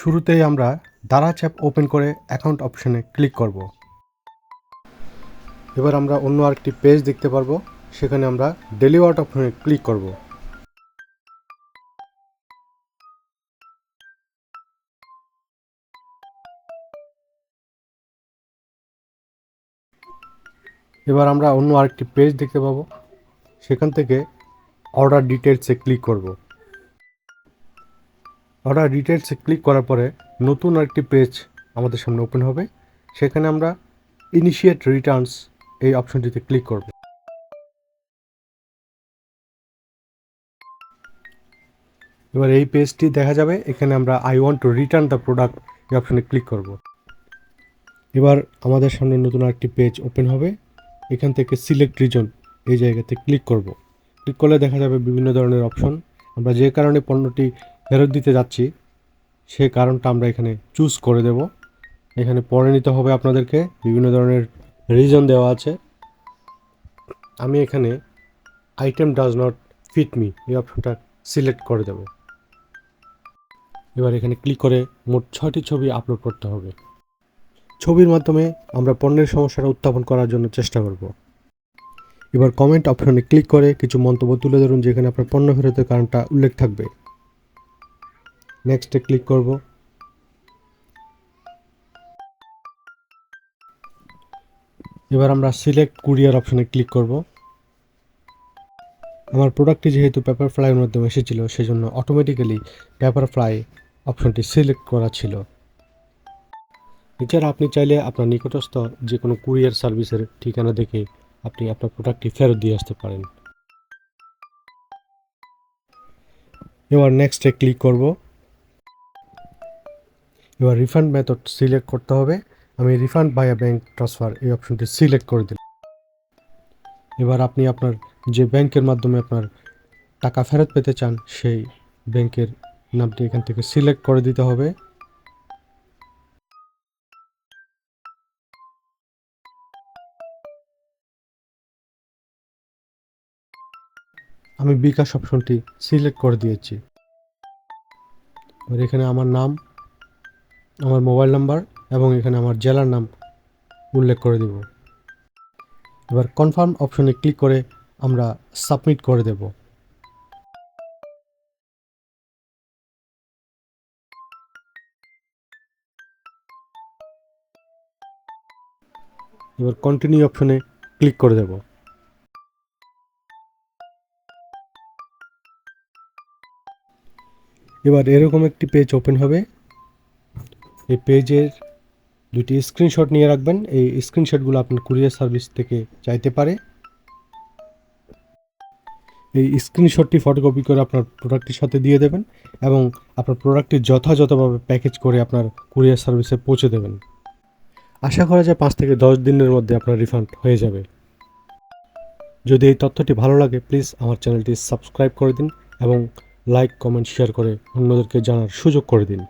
শুরুতেই আমরা Daraz app open করে অ্যাকাউন্ট অপশনে ক্লিক করব। এবার আমরা অন্য আরেকটি পেজ দেখতে পারব। সেখানে আমরা ডেলিভার্ড অপশনে ক্লিক করব। এবার আমরা অন্য আরেকটি পেজ দেখতে পাবো। সেখান থেকে অর্ডার ডিটেলসে ক্লিক করব। অর্ডার ডিটেলসে ক্লিক করার পরে নতুন আরেকটি পেজ আমাদের সামনে ওপেন হবে। সেখানে আমরা ইনিশিয়েট রিটার্নস এই অপশনটিতে ক্লিক করব। এবার এই পেজটি দেখা যাবে। এখানে আমরা I want to return the product এই অপশনে ক্লিক করব। এবার আমাদের সামনে নতুন আরেকটি পেজ ওপেন হবে। এখান থেকে সিলেক্ট রিজন এই জায়গাতে ক্লিক করব। ক্লিক করলে দেখা যাবে বিভিন্ন ধরনের অপশন আমরা যে কারণে পণ্যটি ফেরত দিতে যাচ্ছি। সে কারণটা আমরা এখানে চুজ করে দেব। এখানে পরে নিতে হবে আপনাদেরকে। বিভিন্ন ধরনের রিজন দেওয়া আছে। আমি এখানে item does not fit me এই অপশনটা সিলেক্ট করে দেব। এবার এখানে ক্লিক করে মোট ছয়টি ছবি আপলোড করতে হবে। ছবির মাধ্যমে আমরা পণ্যের সমস্যাটা উত্থাপন করার জন্য চেষ্টা করব। এবার কমেন্ট অপশনে ক্লিক করে কিছু মন্তব্য তুলে ধরুন, যেখানে আপনার পণ্য ফেরতের কারণটা উল্লেখ থাকবে। নেক্সটে ক্লিক করব। এবার আমরা সিলেক্ট কুরিয়ার অপশনে ক্লিক করব। আমার প্রোডাক্টটি যেহেতু পেপার ফ্লাইয়ের মাধ্যমে এসেছিল, সেজন্য অটোমেটিক্যালি পেপার ফ্লাই অপশনটি সিলেক্ট করা ছিল। এছাড়া আপনি চাইলে আপনার নিকটস্থ যে কোনো কুরিয়ার সার্ভিসের ঠিকানা দেখে আপনি আপনার প্রোডাক্টটি ফেরত দিয়ে আসতে পারেন। এবার নেক্সটে ক্লিক করব। এবার রিফান্ড মেথড সিলেক্ট করতে হবে। আমি রিফান্ড বায়া ব্যাংক ট্রান্সফার এই অপশনটি সিলেক্ট করে দিলাম। এবার আপনি আপনার যে ব্যাংকের মাধ্যমে আপনার টাকা ফেরত পেতে চান, সেই ব্যাংকের নামটি এখান থেকে সিলেক্ট করে দিতে হবে। আমি বিকাশ অপশনটি সিলেক্ট করে দিয়েছি। এবার এখানে আমার নাম আমার মোবাইল নাম্বার এবং এখানে আমার জেলার নাম উল্লেখ করে দেব। এবার কনফার্ম অপশনে ক্লিক করে আমরা সাবমিট করে দেব। এবার কন্টিনিউ অপশনে ক্লিক করে দেব। এবার এরকম একটি পেজ ওপেন হবে। এই পেজের দুটি স্ক্রিনশট নিয়ে রাখবেন। এই স্ক্রিনশটগুলো আপনার কুরিয়ার সার্ভিস থেকে চাইতে পারে। এই স্ক্রিনশটটি ফটোকপি করে আপনার প্রোডাক্টের সাথে দিয়ে দেবেন এবং আপনার প্রোডাক্টটি যথাযথভাবে প্যাকেজ করে আপনার কুরিয়ার সার্ভিসে পৌঁছে দেবেন। আশা করা যায় পাঁচ থেকে দশ দিনের মধ্যে আপনার রিফান্ড হয়ে যাবে। যদি এই তথ্যটি ভালো লাগে প্লিজ আমার চ্যানেলটি সাবস্ক্রাইব করে দিন এবং লাইক কমেন্ট শেয়ার করে অন্যদেরকে জানার সুযোগ করে দিন।